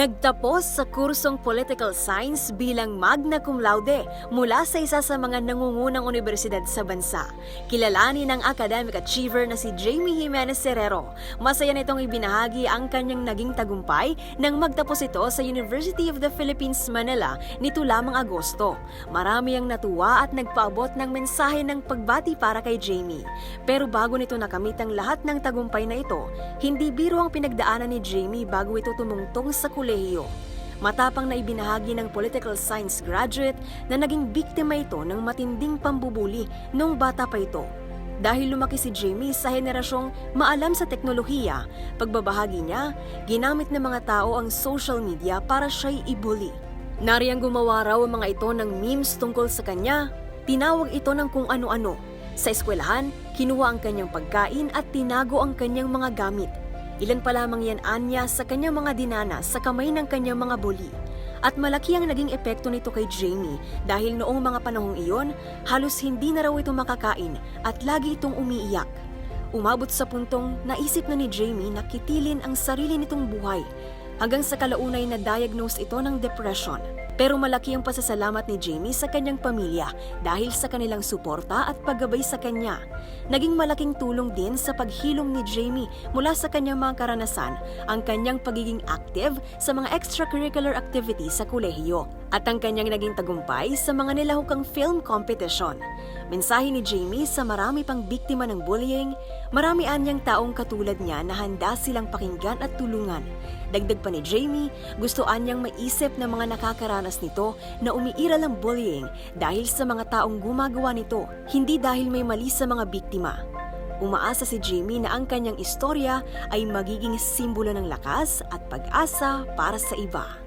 Nagtapos sa kursong Political Science bilang magna cum laude mula sa isa sa mga nangungunang universidad sa bansa. Kilalanin ng academic achiever na si Jamie Jimenez Serrero. Masaya nitong ibinahagi ang kanyang naging tagumpay nang magtapos ito sa University of the Philippines, Manila nito lamang Agosto. Marami ang natuwa at nagpaabot ng mensahe ng pagbati para kay Jamie. Pero bago nito nakamit ang lahat ng tagumpay na ito, hindi biro ang pinagdaanan ni Jamie bago ito tumungtong sa kolehiyo. Matapang na ibinahagi ng political science graduate na naging biktima ito ng matinding pambubuli nung bata pa ito. Dahil lumaki si Jamie sa henerasyong maalam sa teknolohiya, pagbabahagi niya, ginamit ng mga tao ang social media para siya'y ibuli. Nariyang gumawa raw ang mga ito ng memes tungkol sa kanya, tinawag ito ng kung ano-ano. Sa eskwelahan, kinuha ang kanyang pagkain at tinago ang kanyang mga gamit. Ilan pa lamang yan anya sa kanyang mga dinana sa kamay ng kanyang mga bully. At malaki ang naging epekto nito kay Jamie dahil noong mga panahong iyon, halos hindi na raw ito makakain at lagi itong umiiyak. Umabot sa puntong naisip na ni Jamie na kitilin ang sarili nitong buhay hanggang sa kalaunay na diagnose ito ng depression. Pero malaki ang pasasalamat ni Jamie sa kanyang pamilya dahil sa kanilang suporta at paggabay sa kanya. Naging malaking tulong din sa paghilom ni Jamie mula sa kanyang mga karanasan ang kanyang pagiging active sa mga extracurricular activities sa kolehiyo at ang kanyang naging tagumpay sa mga nilahukang film competition. Mensahe ni Jamie sa marami pang biktima ng bullying, marami anyang taong katulad niya na handa silang pakinggan at tulungan. Dagdag pa ni Jamie, gusto anyang maisip ng mga nakakaranas nito na umiiral ang bullying dahil sa mga taong gumagawa nito, hindi dahil may mali sa mga biktima. Umaasa si Jamie na ang kanyang istorya ay magiging simbolo ng lakas at pag-asa para sa iba.